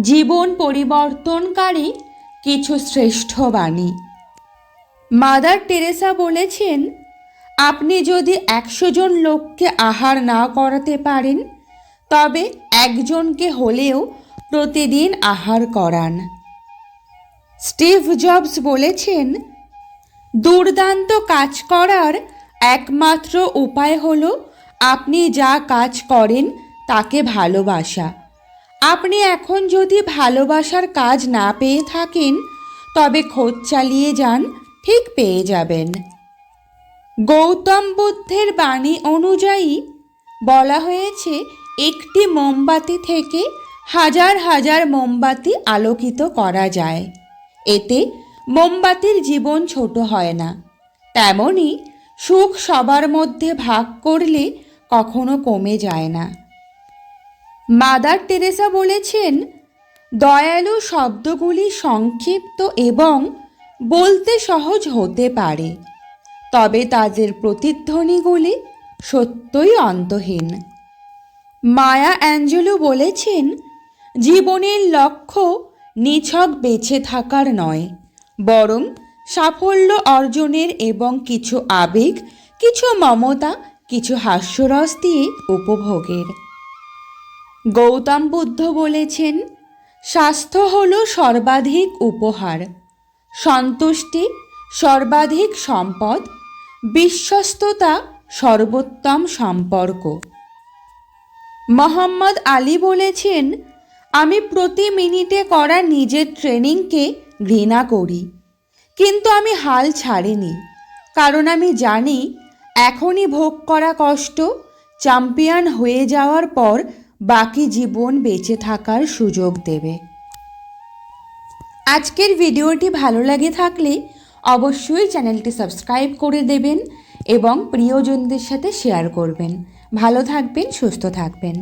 জীবন পরিবর্তনকারী কিছু শ্রেষ্ঠ বাণী। মাদার টেরেসা বলেছেন, আপনি যদি একশো জন লোককে আহার না করাতে পারেন, তবে একজনকে হলেও প্রতিদিন আহার করান। স্টিভ জবস বলেছেন, দুর্দান্ত কাজ করার একমাত্র উপায় হলো আপনি যা কাজ করেন তাকে ভালোবাসা। আপনি এখন যদি ভালোবাসার কাজ না পেয়ে থাকেন, তবে খোঁজ চালিয়ে যান, ঠিক পেয়ে যাবেন। গৌতম বুদ্ধের বাণী অনুযায়ী বলা হয়েছে, একটি মোমবাতি থেকে হাজার হাজার মোমবাতি আলোকিত করা যায়। এতে মোমবাতির জীবন ছোট হয় না। তেমনি সুখ সবার মধ্যে ভাগ করলে কখনো কমে যায় না। মাদার টেরেসা বলেছেন, দয়ালু শব্দগুলি সংক্ষিপ্ত এবং বলতে সহজ হতে পারে, তবে তাদের প্রতিধ্বনিগুলি সত্যই অন্তহীন। মায়া অ্যাঞ্জেলো বলেছেন, জীবনের লক্ষ্য নিছক বেঁচে থাকার নয়, বরং সাফল্য অর্জনের এবং কিছু আবেগ, কিছু মমতা, কিছু হাস্যরস দিয়ে উপভোগের। গৌতম বুদ্ধ বলেছেন, স্বাস্থ্য হল সর্বাধিক উপহার। সন্তুষ্টি সর্বাধিক সম্পদ, বিশ্বস্ততা সর্বোত্তম সম্পর্ক। মোহাম্মদ আলী বলেছেন, আমি প্রতি মিনিটে করা নিজের ট্রেনিংকে ঘৃণা করি, কিন্তু আমি হাল ছাড়িনি, কারণ আমি জানি, এখনই ভোগ করা কষ্ট, চ্যাম্পিয়ন হয়ে যাওয়ার পর বাকি জীবন বেঁচে থাকার সুযোগ দেবে। আজকের ভিডিওটি ভালো লাগে থাকলে অবশ্যই চ্যানেলটি সাবস্ক্রাইব করে দেবেন এবং প্রিয়জনদের সাথে শেয়ার করবেন। ভালো থাকবেন, সুস্থ থাকবেন।